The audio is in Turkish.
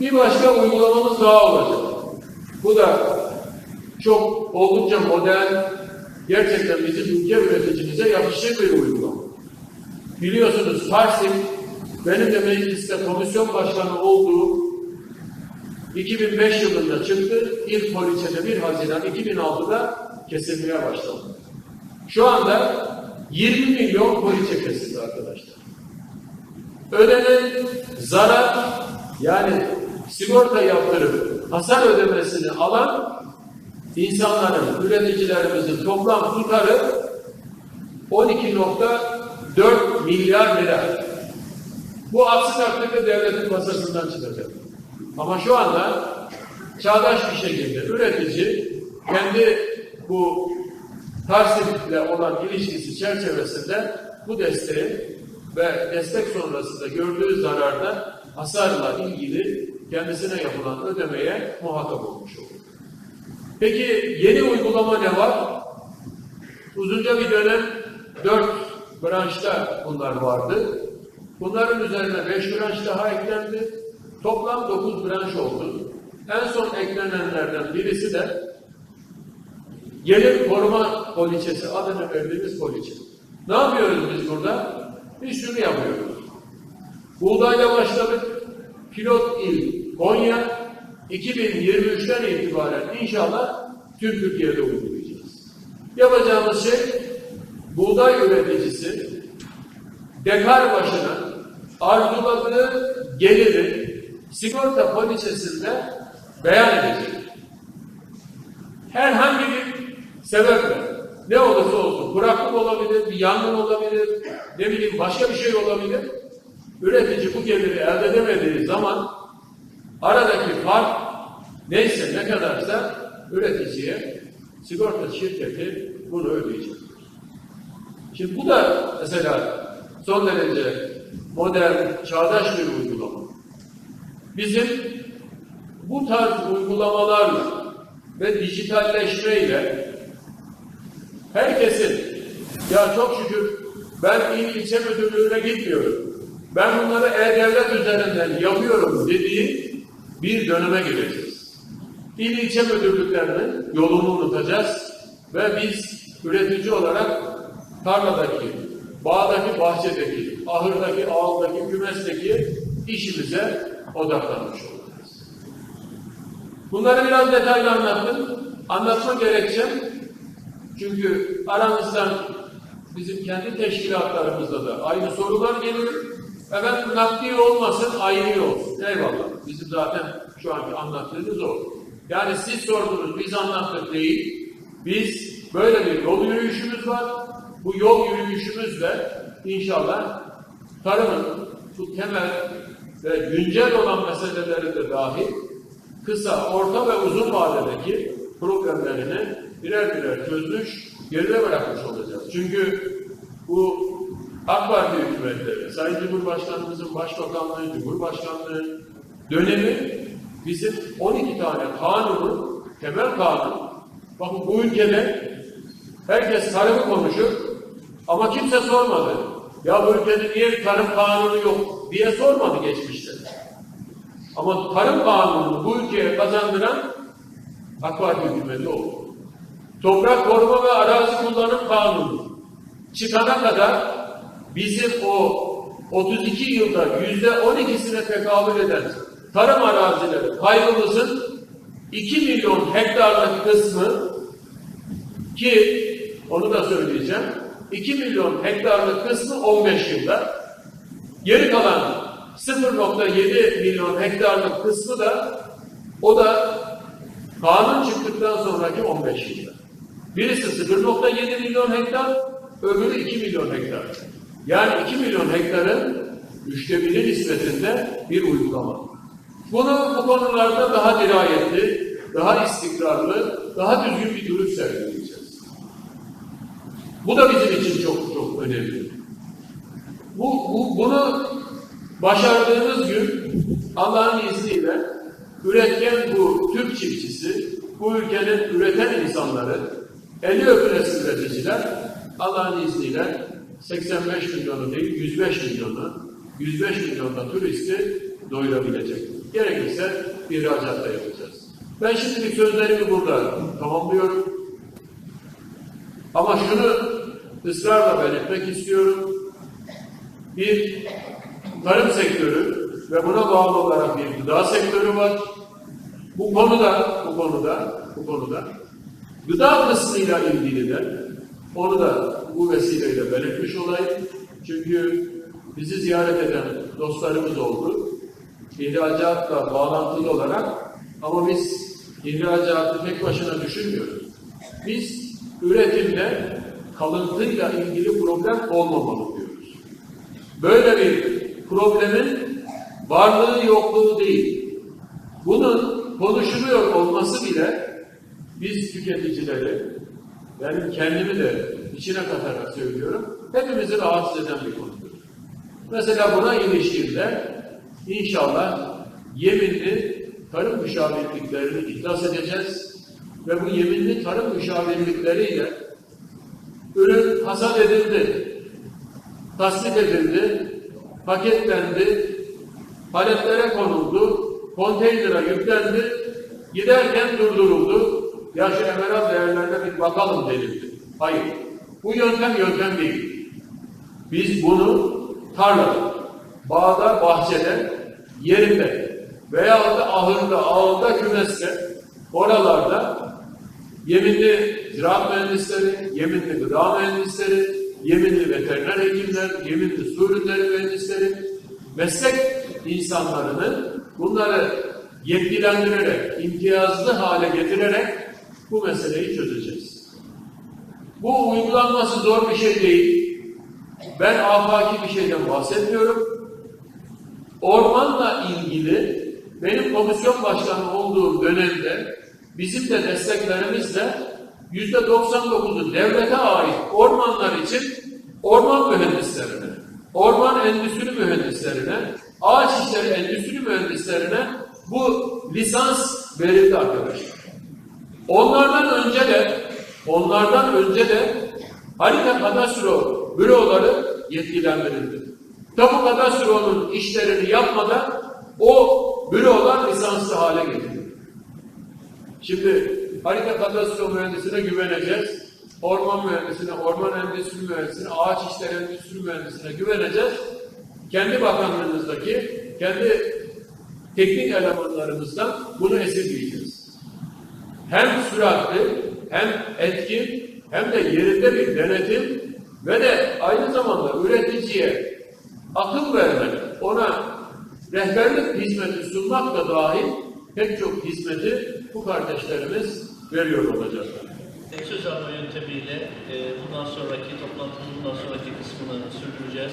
Bir başka uygulamamız daha olacak. Bu da çok oldukça modern, gerçekten bizim ülke üreticimize yakışır bir uygulama. Biliyorsunuz Tarsim, benim de mecliste komisyon başkanı olduğum 2005 yılında çıktı. İlk poliçede 1 Haziran 2006'da kesilmeye başladı. Şu anda 20 milyon poliçe kesildi arkadaşlar. Ödenen zarar yani sigorta yaptırıp hasar ödemesini alan insanların, üreticilerimizin toplam tutarı 12.4 milyar lira. Bu aksi takdirde devletin masasından çıkacak. Ama şu anda çağdaş bir şekilde üretici kendi bu Tarsim'le olan ilişkisi çerçevesinde bu desteği ve destek sonrasında gördüğü zararda hasarla ilgili kendisine yapılan ödemeye muhatap olmuş olur. Peki yeni uygulama ne var? Uzunca bir dönem dört branşta bunlar vardı. Bunların üzerine beş branş daha eklendi. Toplam dokuz branş oldu. En son eklenenlerden birisi de gelir koruma poliçesi adını verdiğimiz poliçe. Ne yapıyoruz biz burada? Biz şunu yapıyoruz. Buğdayla başladık. Pilot il Konya 2023'ten itibaren inşallah tüm Türkiye'de uygulayacağız. Yapacağımız şey buğday üreticisi dekar başına arzuladığı geliri sigorta poliçesinde beyan edecek. Herhangi bir sebeple ne olursa olsun kuraklık olabilir, bir yangın olabilir, ne bileyim başka bir şey olabilir. Üretici bu geliri elde edemediği zaman aradaki fark neyse ne kadarsa üreticiye sigorta şirketi bunu ödeyecek. Şimdi bu da mesela son derece modern, çağdaş bir uygulama. Bizim bu tarz uygulamalarla ve dijitalleşmeyle herkesin ya çok şükür ben il ilçe müdürlüğüne gitmiyorum. Ben bunları e-devlet üzerinden yapıyorum dediği bir döneme gireceğiz. İl ilçe müdürlüklerinin yolunu unutacağız ve biz üretici olarak tarladaki, bağdaki, bahçedeki, ahırdaki, ağıldaki, kümesteki işimize odaklanmış olacağız. Bunları biraz detaylı anlattım. Anlatma gerekçem çünkü aramızdan bizim kendi teşkilatlarımızda da aynı sorular geliyor. Efendim nakdi olmasın, ayrı olsun. Eyvallah. Bizim zaten şu anki anlattığımız o. Yani siz sordunuz, biz anlattık değil. Biz böyle bir yol yürüyüşümüz var. Bu yol yürüyüşümüzle inşallah tarımın bu temel ve güncel olan meseleleri de dahil kısa, orta ve uzun vadedeki problemlerini birer birer çözmüş, geride bırakmış olacağız. Çünkü bu AK Parti hükümetleri, Sayın Cumhurbaşkanımızın Başbakanlığı, Cumhurbaşkanlığı dönemi bizim 12 tane kanunun, temel kanun, bakın bu ülkede herkes tarımı konuşur ama kimse sormadı. Ya bu ülkede niye bir tarım kanunu yok diye sormadı geçmişte. Ama tarım kanunu bu ülkeye kazandıran AK Parti hükümeti oldu. Toprak koruma ve arazi kullanım kanunu çıkana kadar bizim o 32 yılda yüzde 12'sine tekabül eden tarım arazileri kaybımızın 2 milyon hektarlık kısmı ki onu da söyleyeceğim 2 milyon hektarlık kısmı 15 yılda geri kalan 0.7 milyon hektarlık kısmı da o da kanun çıktıktan sonraki 15 yılda. Birisi 0.7 milyon hektar, öbürü 2 milyon hektar. Yani 2 milyon hektarın üçte biri nispetinde bir uygulama. Bunu bu konularda daha dirayetli, daha istikrarlı, daha düzgün bir duruş sergileyeceğiz. Bu da bizim için çok çok önemli. Bu, bu, bunu başardığımız gün Allah'ın izniyle üretken bu Türk çiftçisi, bu ülkenin üreten insanları, eli öpülesi üreticiler Allah'ın izniyle 85 milyonu değil 105 milyonu, 105 milyonda turisti doyurabilecek. Gerekirse ihracat da yapacağız. Ben şimdilik sözlerimi burada tamamlıyorum. Ama şunu ısrarla belirtmek istiyorum. Bir tarım sektörü ve buna bağlı olarak bir gıda sektörü var. Bu konuda, bu konuda, bu konuda gıda kısmıyla ilgili de onu da bu vesileyle belirtmiş olayım. Çünkü bizi ziyaret eden dostlarımız oldu. İhracatla bağlantılı olarak ama biz ihracatı tek başına düşünmüyoruz. Biz üretimde kalıntıyla ilgili problem olmamalı diyoruz. Böyle bir problemin varlığı yokluğu değil. Bunun konuşuluyor olması bile biz tüketicileri, ben kendimi de içine katarak söylüyorum, hepimizi rahatsız eden bir konudur. Mesela buna ilişkinde inşallah yeminli tarım müşavirliklerini ihlas edeceğiz ve bu yeminli tarım müşavirlikleriyle ürün hasat edildi, tasdik edildi, paketlendi, paletlere konuldu, konteynere yüklendi, giderken durduruldu. Ya şu emerald değerlerine bir bakalım denildi. Hayır. Bu yöntem yöntem değil. Biz bunu tarlada, bağda, bahçede, yerinde veya da ahırda, ağında, kümeste, oralarda yeminli ziraat mühendisleri, yeminli gıda mühendisleri, yeminli veteriner hekimler, yeminli su ürünleri mühendisleri, meslek insanlarını bunları yetkilendirerek, imtiyazlı hale getirerek bu meseleyi çözeceğiz. Bu uygulanması zor bir şey değil. Ben afaki bir şeyden bahsetmiyorum. Ormanla ilgili benim komisyon başkanı olduğum dönemde bizim de desteklerimizle yüzde 99'u devlete ait ormanlar için orman mühendislerine, orman endüstri mühendislerine, ağaç işleri endüstri mühendislerine bu lisans verildi arkadaşlar. Onlardan önce de onlardan önce de harita kadastro büroları yetkilendirildi. Tapu kadastronun işlerini yapmadan o bürolar lisanslı hale getirildi. Şimdi harita kadastro mühendisine güveneceğiz. Orman mühendisine, orman endüstri mühendisine, ağaç işleri endüstri mühendisine güveneceğiz. Kendi bakanlığımızdaki, kendi teknik elemanlarımızdan bunu esirgeyeceğiz. Hem süratli, hem etkin, hem de yerinde bir denetim ve de aynı zamanda üreticiye akıl vermek, ona rehberlik hizmeti sunmak da dahil pek çok hizmeti bu kardeşlerimiz veriyor olacaklar. Söz alma yöntemiyle e, bundan sonraki toplantının bundan sonraki kısmını sürdüreceğiz.